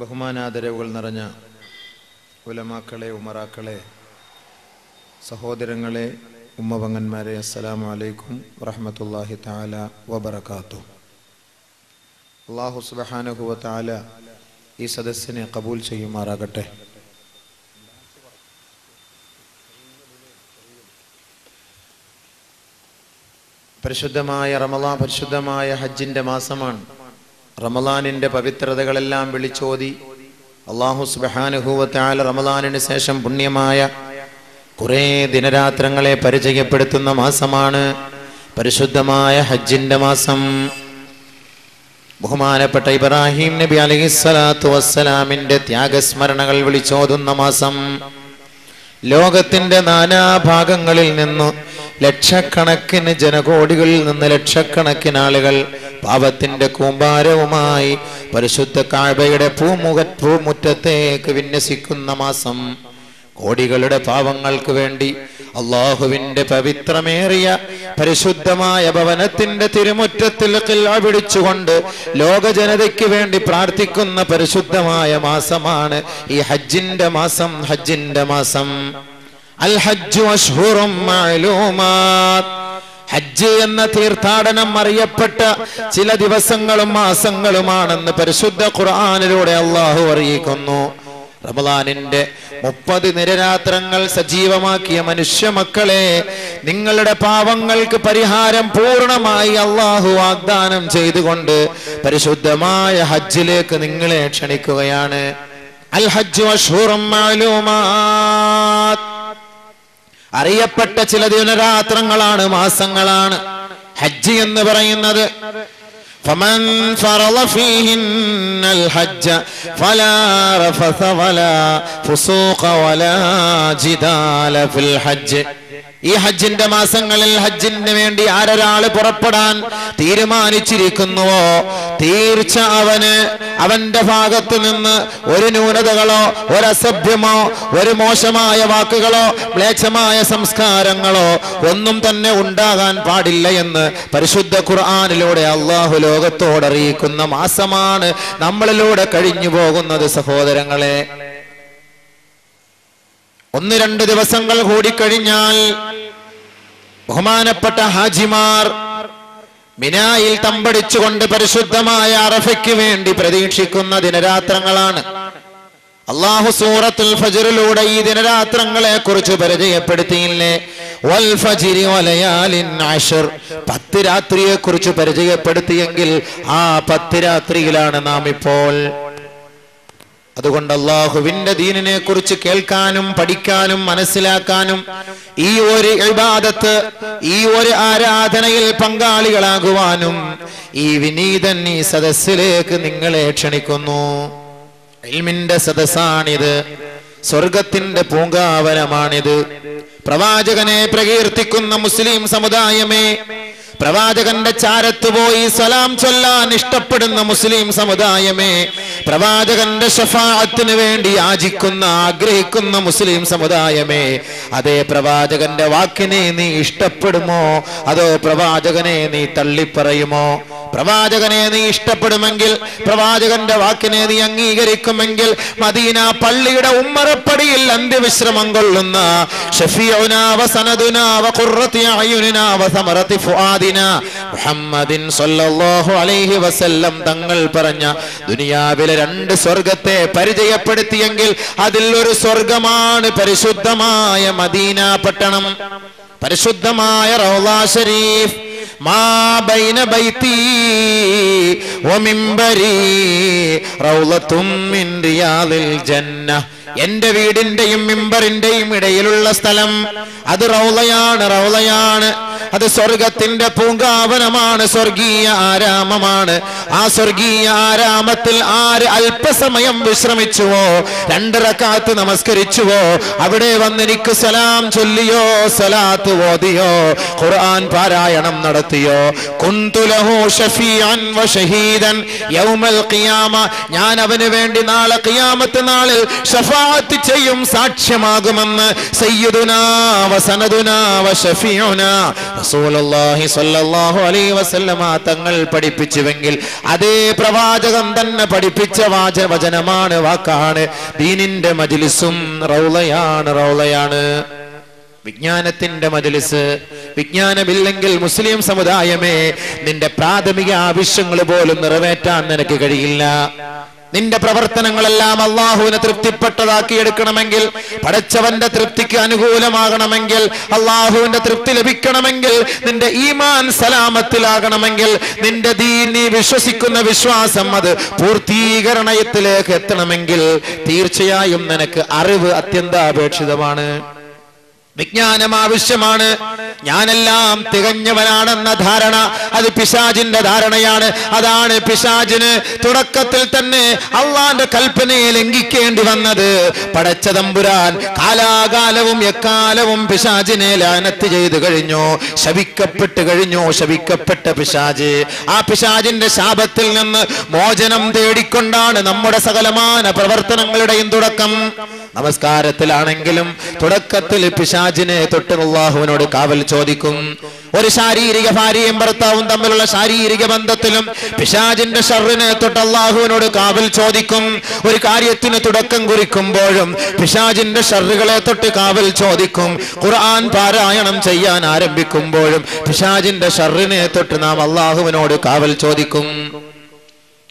ബഹുമാനാദരവുകൾ നിറഞ്ഞ ഉലമാക്കളെ ഉമറാക്കളെ സഹോദരങ്ങളെ ഉമ്മവങ്ങന്മാരെ അസ്സലാമു അലൈക്കും വറഹമത്തല്ലാഹി താല വബർക്കാത്തു അള്ളാഹു സുബഹാനഹുവ താല ഈ സദസ്സിനെ കബൂൽ ചെയ്യുമാറാകട്ടെ. പരിശുദ്ധമായ റമല പരിശുദ്ധമായ ഹജ്ജിന്റെ മാസമാണ്. റമലാനിന്റെ പവിത്രതകളെല്ലാം വിളിച്ചോതി. അള്ളാഹു സുബാനുഭൂവത്താൽ റമലാനിന് ശേഷം പുണ്യമായ കുറേ ദിനരാത്രങ്ങളെ പരിചയപ്പെടുത്തുന്ന മാസമാണ് പരിശുദ്ധമായ ഹജ്ജിന്റെ മാസം. ബഹുമാനപ്പെട്ട ഇബ്രാഹിം നബി അലഹിസ്സലാത്തു വസ്സലാമിന്റെ ത്യാഗസ്മരണകൾ വിളിച്ചോതുന്ന മാസം. ലോകത്തിന്റെ നാനാഭാഗങ്ങളിൽ നിന്നു ലക്ഷക്കണക്കിന് ജനകോടികളിൽ നിന്ന് ലക്ഷക്കണക്കിന് ആളുകൾ പാപത്തിന്റെ കൂമ്പാരവുമായി പരിശുദ്ധ കാഴ്ബയുടെ പൂമുഖ പൂമുറ്റത്തേക്ക് വിന്യസിക്കുന്ന മാസം കോടികളുടെ പാവങ്ങൾക്ക് വേണ്ടി അള്ളാഹുവിന്റെ പവിത്രമേറിയ പരിശുദ്ധമായ ഭവനത്തിന്റെ തിരുമുറ്റത്തിൽ പിടിച്ചുകൊണ്ട് ലോക ജനതയ്ക്ക് വേണ്ടി പ്രാർത്ഥിക്കുന്ന പരിശുദ്ധമായ മാസമാണ് ഈ ഹജ്ജിന്റെ മാസം ഹജ്ജിന്റെ മാസം. ഹജ്ജു എന്ന തീർത്ഥാടനം അറിയപ്പെട്ട ചില ദിവസങ്ങളും മാസങ്ങളുമാണെന്ന് പരിശുദ്ധ ഖുർആാനിലൂടെ അള്ളാഹു അറിയിക്കുന്നു. റമദാനിന്റെ മുപ്പത് നിരരാത്രങ്ങൾ സജീവമാക്കിയ മനുഷ്യ മക്കളെ നിങ്ങളുടെ പാവങ്ങൾക്ക് പരിഹാരം പൂർണമായി അള്ളാഹു വാഗ്ദാനം ചെയ്തുകൊണ്ട് പരിശുദ്ധമായ ഹജ്ജിലേക്ക് നിങ്ങളെ ക്ഷണിക്കുകയാണ്. അൽ ഹജ്ജു അറിയപ്പെട്ട ചില ദിനരാത്രങ്ങളാണ് മാസങ്ങളാണ് ഹജ്ജ് എന്ന് പറയുന്നത് فمن فرض فيهن الحج فلا رفث ولا فسوق ولا جدال في الحج ഈ ഹജ്ജിന്റെ മാസങ്ങളിൽ ഹജ്ജിന് വേണ്ടി ആരൊരാൾ പുറപ്പെടാൻ തീരുമാനിച്ചിരിക്കുന്നുവോ? തീർച്ച അവന് അവന്റെ ഭാഗത്തു നിന്ന് ഒരു ന്യൂനതകളോ ഒരസഭ്യമോ ഒരു മോശമായ വാക്കുകളോ മ്ലേച്ഛമായ സംസ്കാരങ്ങളോ ഒന്നും തന്നെ ഉണ്ടാകാൻ പാടില്ല എന്ന് പരിശുദ്ധ ഖുർആാനിലൂടെ അള്ളാഹു ലോകത്തോടറിയിക്കുന്ന മാസമാണ് നമ്മളിലൂടെ കഴിഞ്ഞു പോകുന്നത് സഹോദരങ്ങളെ. ഒന്ന് രണ്ട് ദിവസങ്ങൾ കൂടിക്കഴിഞ്ഞാൽ ബഹുമാനപ്പെട്ട ഹാജിമാർ മിനായിൽ തമ്പടിച്ചുകൊണ്ട് പരിശുദ്ധമായ അറഫയ്ക്ക് വേണ്ടി പ്രതീക്ഷിക്കുന്ന ദിനരാത്രങ്ങളാണ്. അള്ളാഹു സൂറത്തുൽ ഫജറിലൂടെ ഈ ദിനരാത്രങ്ങളെ കുറിച്ച് പരിചയപ്പെടുത്തിയില്ലേ? പത്ത് രാത്രിയെ കുറിച്ച് പരിചയപ്പെടുത്തിയെങ്കിൽ ആ പത്ത് രാത്രിയിലാണ് നാം ഇപ്പോൾ അതുകൊണ്ട് അള്ളാഹുവിന്റെ ദീനിനെ കുറിച്ച് കേൾക്കാനും പഠിക്കാനും മനസ്സിലാക്കാനും ഈ ഒരു ഇബാദത്ത് ഈ ഒരു ആരാധനയിൽ പങ്കാളികളാകുവാനും ഈ വിനീതൻ ഈ സദസ്സിലേക്ക് നിങ്ങളെ ക്ഷണിക്കുന്നു. ഇൽമിന്റെ സദസ്സാണിത്. സ്വർഗത്തിന്റെ പൂങ്കാവനമാണിത്. പ്രവാചകനെ പ്രകീർത്തിക്കുന്ന മുസ്ലിം സമുദായമേ പ്രവാചകന്റെ ചാരത്ത് പോയി സലാം ചൊല്ലാൻ ഇഷ്ടപ്പെടുന്ന മുസ്ലിം സമുദായമേ പ്രവാചകന്റെ ഷഫാഅത്തിന് വേണ്ടി യാചിക്കുന്ന ആഗ്രഹിക്കുന്ന മുസ്ലിം സമുദായമേ അതേ പ്രവാചകന്റെ വാക്കിനെ നീ ഇഷ്ടപ്പെടുമോ? അതോ പ്രവാചകനെ നീ തള്ളിപ്പറയുമോ? പ്രവാചകനെ നീ ഇഷ്ടപ്പെടുമെങ്കിൽ പ്രവാചകന്റെ വാക്കിനെ നീ അംഗീകരിക്കുമെങ്കിൽ മദീന പള്ളിയുടെ ഉമ്മറപ്പടിയിൽ അന്ത്യവിശ്രമം കൊള്ളുന്ന മുഹമ്മദിൻ അലൈഹി വസല്ലം തങ്ങൾ പറഞ്ഞ ദുനിയാവിലെ രണ്ട് സ്വർഗത്തെ പരിചയപ്പെടുത്തിയെങ്കിൽ അതിൽ ഒരു സ്വർഗമാണ് പരിശുദ്ധമായ മദീന പട്ടണം. പരിശുദ്ധമായ റൗലാ ഷരീഫ്. മിൻ റിയാദിൽ ജന്ന. എന്റെ വീടിന്റെയും മിമ്പറിന്റെയും ഇടയിലുള്ള സ്ഥലം അത് റൗളയാണ് റൗളയാണ്. അത് സ്വർഗത്തിന്റെ പൂങ്കാവനമാണ് സ്വർഗീയ ആരാമമാണ്. ആ സ്വർഗീയ ആരാമത്തിൽ ആര് അല്പസമയം വിശ്രമിച്ചുവോ രണ്ടിറക്കാത്ത് നമസ്കരിച്ചുവോ അവിടെ വന്നെനിക്ക് സലാം ചൊല്ലിയോ സലാത്ത് ഓതിയോ ഖുർആൻ പാരായണം നടത്തി നടത്തിയോ വശഹീദൻ യൗമൽ ഖിയാമ. ഞാൻ അവന് വേണ്ടി നാളെ ഖിയാമത്ത് നാളിൽ ഷഫാഅത്ത് ചെയ്യും സാക്ഷ്യമാകുമെന്ന്. സയ്യിദുനാ സ്വല്ലല്ലാഹു അലൈഹി വസല്ലമ തങ്ങൾ പഠിപ്പിച്ചുവെങ്കിൽ അതേ പ്രവാചകം തന്നെ പഠിപ്പിച്ച വാച വചനമാണ് വാക്കാണ്. ദീനിന്റെ മജ്ലിസും റൗളയാണ് റൗളയാണ്. വിജ്ഞാനത്തിന്റെ മജലിസ്. വിജ്ഞാനമില്ലെങ്കിൽ മുസ്ലിം സമുദായമേ നിന്റെ പ്രാഥമിക ആവശ്യങ്ങൾ പോലും നിറവേറ്റാൻ നിനക്ക് കഴിയില്ല. നിന്റെ പ്രവർത്തനങ്ങളെല്ലാം അള്ളാഹുവിനെ തൃപ്തിപ്പെട്ടതാക്കി എടുക്കണമെങ്കിൽ പടച്ചവന്റെ തൃപ്തിക്ക് അനുകൂലമാകണമെങ്കിൽ അള്ളാഹുവിന്റെ തൃപ്തി ലഭിക്കണമെങ്കിൽ നിന്റെ ഈമാൻ സലാമത്തിലാകണമെങ്കിൽ നിന്റെ ദീൻ നീ വിശ്വസിക്കുന്ന വിശ്വാസം അത് പൂർത്തീകരണയത്തിലേക്ക് എത്തണമെങ്കിൽ തീർച്ചയായും നിനക്ക് അറിവ് അത്യന്താപേക്ഷിതമാണ്. വിജ്ഞാനം ആവശ്യമാണ്. ഞാനെല്ലാം തികഞ്ഞവനാണെന്ന ധാരണ അത് പിശാജിന്റെ ധാരണയാണ്. അതാണ് പിശാജിന് തുടക്കത്തിൽ തന്നെ അള്ളാന്റെ കൽപ്പനയെ ലംഘിക്കേണ്ടി വന്നത്. പടച്ച തമ്പുരാൻ കാലാകാലവും എക്കാലവും പിശാജിനെ ലാനത്ത് ചെയ്തു കഴിഞ്ഞു. ശവിക്കപ്പെട്ട് കഴിഞ്ഞു. ശവിക്കപ്പെട്ട പിശാജ് ആ പിശാജിന്റെ ശാപത്തിൽ നിന്ന് മോചനം തേടിക്കൊണ്ടാണ് നമ്മുടെ സകലമാന പ്രവർത്തനങ്ങളുടെയും തുടക്കം. നമസ്കാരത്തിലാണെങ്കിലും തുടക്കത്തിൽ പിശാജിനെ തൊട്ട് അള്ളാഹുവിനോട് കാവൽ ചോദിക്കും. ഒരു ശാരീരിക ഭാര്യയും ഭർത്താവും തമ്മിലുള്ള ശാരീരിക ബന്ധത്തിലും പിശാജിന്റെ ഷറിനെ തൊട്ട് അള്ളാഹുവിനോട് കാവൽ ചോദിക്കും. ഒരു കാര്യത്തിന് തുടക്കം കുറിക്കുമ്പോഴും പിശാജിന്റെ ഷറുകളെ തൊട്ട് കാവൽ ചോദിക്കും. ഖുർആൻ പാരായണം ചെയ്യാൻ ആരംഭിക്കുമ്പോഴും പിശാജിന്റെ ഷറിനെ തൊട്ട് നാം അള്ളാഹുവിനോട് കാവൽ ചോദിക്കും.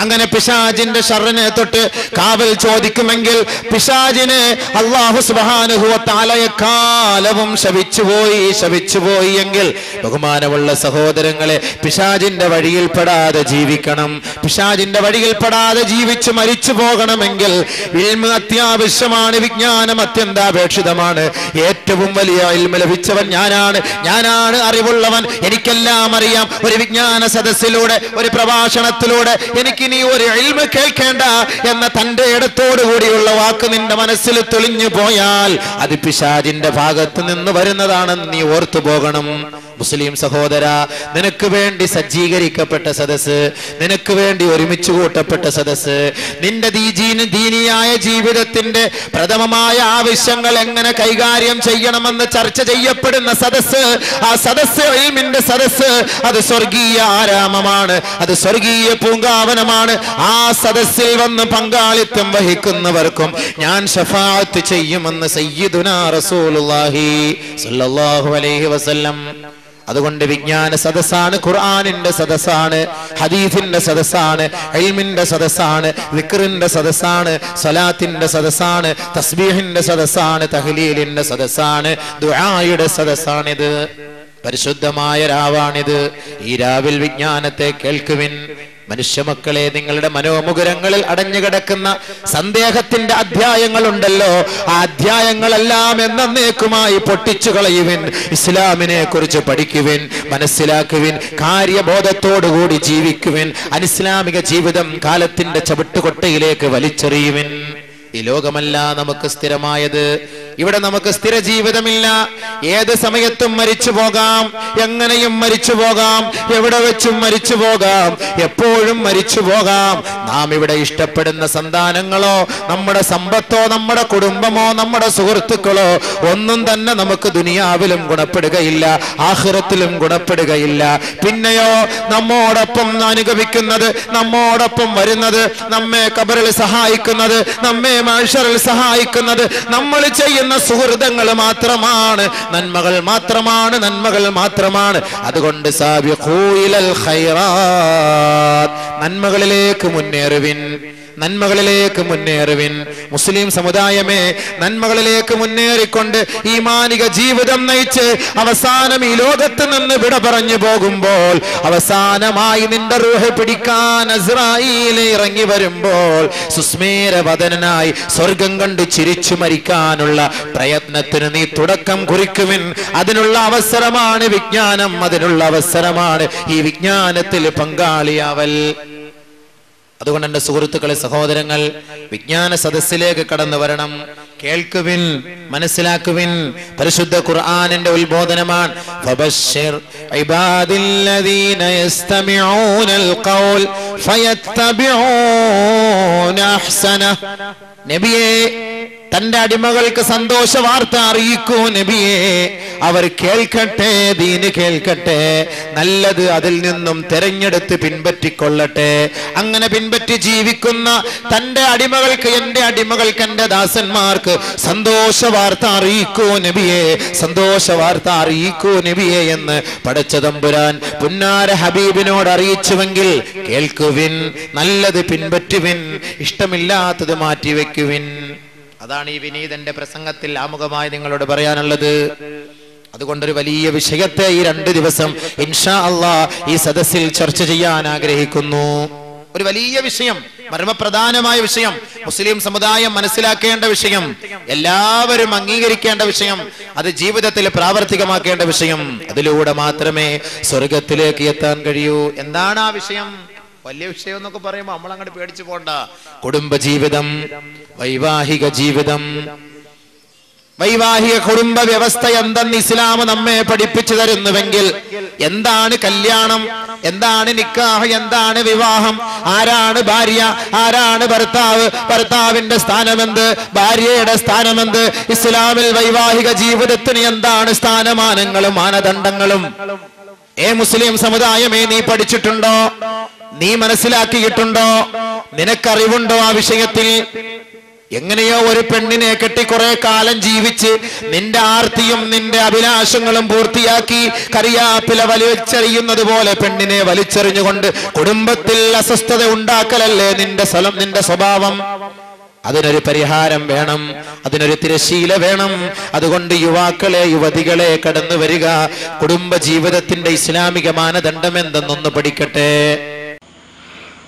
അങ്ങനെ പിശാജിന്റെ ഷറിനെ തൊട്ട് കാവൽ ചോദിക്കുമെങ്കിൽ പിശാജിന് അള്ളാഹു സുബാനുഹുവത്താലയക്കാലവും ശവിച്ചുപോയി ശവിച്ചുപോയി എങ്കിൽ ബഹുമാനമുള്ള സഹോദരങ്ങളെ പിശാജിന്റെ വഴിയിൽപ്പെടാതെ ജീവിക്കണം. പിശാജിന്റെ വഴിയിൽപ്പെടാതെ ജീവിച്ച് മരിച്ചു പോകണമെങ്കിൽ ഇൽമ അത്യാവശ്യമാണ് വിജ്ഞാനം അത്യന്താപേക്ഷിതമാണ്. ഏറ്റവും വലിയ ഇൽമ ലഭിച്ചവൻ ഞാനാണ്. ഞാനാണ് അറിവുള്ളവൻ. എനിക്കെല്ലാം അറിയാം. ഒരു വിജ്ഞാന സദസ്സിലൂടെ ഒരു പ്രഭാഷണത്തിലൂടെ എനിക്ക് ഇനി ഒരു എൽമ കേൾക്കേണ്ട എന്ന തന്റെ ഇടത്തോടു കൂടിയുള്ള വാക്ക് നിന്റെ മനസ്സിൽ തെളിഞ്ഞു പോയാൽ അത് പിശാജിന്റെ ഭാഗത്ത് നിന്ന് വരുന്നതാണെന്ന് നീ ഓർത്തു പോകണം. മുസ്ലിം സഹോദര നിനക്ക് വേണ്ടി സജ്ജീകരിക്കപ്പെട്ട സദസ് നിനക്ക് വേണ്ടി ഒരുമിച്ച് കൂട്ടപ്പെട്ട സദസ് നിന്റെ ദീജീന് ദീനിയായ ജീവിതത്തിന്റെ പ്രഥമമായ ആവശ്യങ്ങൾ എങ്ങനെ കൈകാര്യം ചെയ്യണമെന്ന് ചർച്ച ചെയ്യപ്പെടുന്ന സദസ് ആ സദസ് ഇൽമിന്റെ സദസ്സ് അത് സ്വർഗീയ ആരാമമാണ് അത് സ്വർഗീയ പൂങ്കാവനമാണ്. ആ സദസ്സിൽ വന്ന് പങ്കാളിത്തം വഹിക്കുന്നവർക്കും ഞാൻ ചെയ്യുമെന്ന് സയ്യിദുനാ റസൂലുള്ളാഹി സ്വല്ലല്ലാഹു അലൈഹി വസല്ലം അതുകൊണ്ട് വിജ്ഞാന സദസ്സാണ് ഖുർആാനിന്റെ സദസ്സാണ് ഹദീഫിന്റെ സദസ്സാണ് എൽമിന്റെ സദസ്സാണ് വിക്റിന്റെ സദസ്സാണ് സലാത്തിന്റെ സദസ്സാണ് തസ്ബീഹിന്റെ സദസ്സാണ് തഹ്ലീലിന്റെ സദസ്സാണ് ദുആയുടെ സദസ്സാണിത്. പരിശുദ്ധമായ രാവാണിത്. ഈ രാവിൽ വിജ്ഞാനത്തെ കേൾക്കുവിൻ. മനുഷ്യമക്കളെ നിങ്ങളുടെ മനോമുകുരങ്ങളിൽ അടഞ്ഞുകിടക്കുന്ന സന്ദേഹത്തിന്റെ അധ്യായങ്ങളുണ്ടല്ലോ. ആ അധ്യായങ്ങളെല്ലാം എന്നേക്കുമായി പൊട്ടിച്ചു കളയുവിൻ ഇസ്ലാമിനെ കുറിച്ച് പഠിക്കുവിൻ മനസ്സിലാക്കുവിൻ കാര്യബോധത്തോടുകൂടി ജീവിക്കുവിൻ അനിസ്ലാമിക ജീവിതം കാലത്തിന്റെ ചവിട്ടുകൊട്ടയിലേക്ക് വലിച്ചെറിയുവിൻ. ഈ ലോകമല്ല നമുക്ക് സ്ഥിരമായത്. ഇവിടെ നമുക്ക് സ്ഥിര ജീവിതമില്ല ഏത് സമയത്തും മരിച്ചു പോകാം. എങ്ങനെയും മരിച്ചു പോകാം. എവിടെ വെച്ചും മരിച്ചു പോകാം. എപ്പോഴും മരിച്ചു പോകാം. നാം ഇവിടെ ഇഷ്ടപ്പെടുന്ന സന്താനങ്ങളോ നമ്മുടെ സമ്പത്തോ നമ്മുടെ കുടുംബമോ നമ്മുടെ സുഹൃത്തുക്കളോ ഒന്നും തന്നെ നമുക്ക് ദുനിയാവിലും ഗുണപ്പെടുകയില്ല. ആഹ്റത്തിലും ഗുണപ്പെടുകയില്ല. പിന്നെയോ നമ്മോടൊപ്പം അനുഗമിക്കുന്നത് നമ്മോടൊപ്പം വരുന്നത് നമ്മെ കബറിൽ സഹായിക്കുന്നത് നമ്മെ മനുഷ്യരിൽ സഹായിക്കുന്നത് നമ്മൾ ചെയ്യുന്ന സുഹൃതങ്ങൾ മാത്രമാണ്. നന്മകൾ മാത്രമാണ് നന്മകൾ മാത്രമാണ്. അതുകൊണ്ട് സാബിഖൂയിലൽ ഖൈറാത്ത്. നന്മകളിലേക്ക് മുന്നേറുവിൻ. നന്മകളിലേക്ക് മുന്നേറുവിൻ. മുസ്ലിം സമുദായമേ നന്മകളിലേക്ക് മുന്നേറിക്കൊണ്ട് ഈ മാനിക ജീവിതം നയിച്ച് അവസാനം ഈ ലോകത്ത് നിന്ന് വിട പറഞ്ഞു പോകുമ്പോൾ അവസാനമായി നിന്റെ റൂഹ് പിടിക്കാൻ അസ്രായിലെ ഇറങ്ങി വരുമ്പോൾ സുസ്മേരവദനായി സ്വർഗം കണ്ട് ചിരിച്ചു മരിക്കാനുള്ള പ്രയത്നത്തിന് നീ തുടക്കം കുറിക്കുവിൻ. അതിനുള്ള അവസരമാണ് വിജ്ഞാനം അതിനുള്ള അവസരമാണ് ഈ വിജ്ഞാനത്തിൽ പങ്കാളിയാവൽ. അതുകൊണ്ട് എന്റെ സുഹൃത്തുക്കളെ സഹോദരങ്ങൾ വിജ്ഞാന സദസ്സിലേക്ക് കടന്നു വരണം. കേൾക്കുവിൻ മനസ്സിലാക്കുവിൻ. പരിശുദ്ധ ഖുർആാനിന്റെ ഉത്ബോധനമാണ്. നബിയെ തന്റെ അടിമകൾക്ക് സന്തോഷ വാർത്ത അറിയിക്കൂ നബിയെ. അവർ കേൾക്കട്ടെ ദീന് കേൾക്കട്ടെ. നല്ലത് അതിൽ നിന്നും തെരഞ്ഞെടുത്ത് പിൻപറ്റിക്കൊള്ളട്ടെ. അങ്ങനെ പിൻപറ്റി ജീവിക്കുന്ന തന്റെ അടിമകൾക്ക് എന്റെ അടിമകൾക്ക് എന്റെ ദാസന്മാർക്ക് സന്തോഷ വാർത്ത അറിയിക്കൂ നബിയെ. സന്തോഷ വാർത്ത അറിയിക്കൂ നബിയെ എന്ന് പടച്ച തമ്പുരാൻ പുന്നാര ഹബീബിനോട് അറിയിച്ചുവെങ്കിൽ കേൾക്കുവിൻ നല്ലത് പിൻപറ്റുവിൻ ഇഷ്ടമില്ലാത്തത് മാറ്റിവെക്കുവിൻ. അതാണ് ഈ വിനീതന്റെ പ്രസംഗത്തിൽ ആമുഖമായി നിങ്ങളോട് പറയാനുള്ളത്. അതുകൊണ്ടൊരു വലിയ വിഷയത്തെ ഈ രണ്ട് ദിവസം ഇൻഷാ അള്ളാ ഈ സദസ്സിൽ ചർച്ച ചെയ്യാൻ ആഗ്രഹിക്കുന്നു. ഒരു വലിയ വിഷയം മർമ്മപ്രധാനമായ വിഷയം മുസ്ലിം സമുദായം മനസ്സിലാക്കേണ്ട വിഷയം എല്ലാവരും അംഗീകരിക്കേണ്ട വിഷയം അത് ജീവിതത്തിൽ പ്രാവർത്തികമാക്കേണ്ട വിഷയം. അതിലൂടെ മാത്രമേ സ്വർഗത്തിലേക്ക് എത്താൻ കഴിയൂ. എന്താണ് ആ വിഷയം? വലിയ വിഷയം എന്നൊക്കെ പറയുമ്പോൾ നമ്മൾ അങ്ങോട്ട് പേടിച്ചു പോണ്ട. കുടുംബ ജീവിതം വൈവാഹിക ജീവിതം. വൈവാഹിക കുടുംബ വ്യവസ്ഥ എന്തെന്ന് ഇസ്ലാം നമ്മെ പഠിപ്പിച്ചു തരുന്നുവെങ്കിൽ എന്താണ് കല്യാണം എന്താണ് നിക്കാഹ് എന്താണ് വിവാഹം ആരാണ് ഭാര്യ ആരാണ് ഭർത്താവ് ഭർത്താവിന്റെ സ്ഥാനമെന്ത് ഭാര്യയുടെ സ്ഥാനമെന്ത് ഇസ്ലാമിൽ വൈവാഹിക ജീവിതത്തിന് എന്താണ് സ്ഥാനമാനങ്ങളും മാനദണ്ഡങ്ങളും? ഏ മുസ്ലിം സമുദായമേ നീ പഠിച്ചിട്ടുണ്ടോ? നീ മനസ്സിലാക്കിയിട്ടുണ്ടോ? നിനക്കറിവുണ്ടോ ആ വിഷയത്തിൽ? എങ്ങനെയോ ഒരു പെണ്ണിനെ കെട്ടി കുറെ കാലം ജീവിച്ച് നിന്റെ ആർത്തിയും നിന്റെ അഭിലാഷങ്ങളും പൂർത്തിയാക്കി കറിയാപ്പില വലിച്ചെറിയുന്നത് പോലെ പെണ്ണിനെ വലിച്ചെറിഞ്ഞുകൊണ്ട് കുടുംബത്തിൽ അസ്വസ്ഥത ഉണ്ടാക്കലല്ലേ നിന്റെ സ്ഥലം നിന്റെ സ്വഭാവം? അതിനൊരു പരിഹാരം വേണം അതിനൊരു തിരശീല വേണം. അതുകൊണ്ട് യുവാക്കളെ യുവതികളെ കടന്നു വരിക കുടുംബ ജീവിതത്തിന്റെ ഇസ്ലാമിക മാനദണ്ഡം എന്തെന്നൊന്ന് പഠിക്കട്ടെ.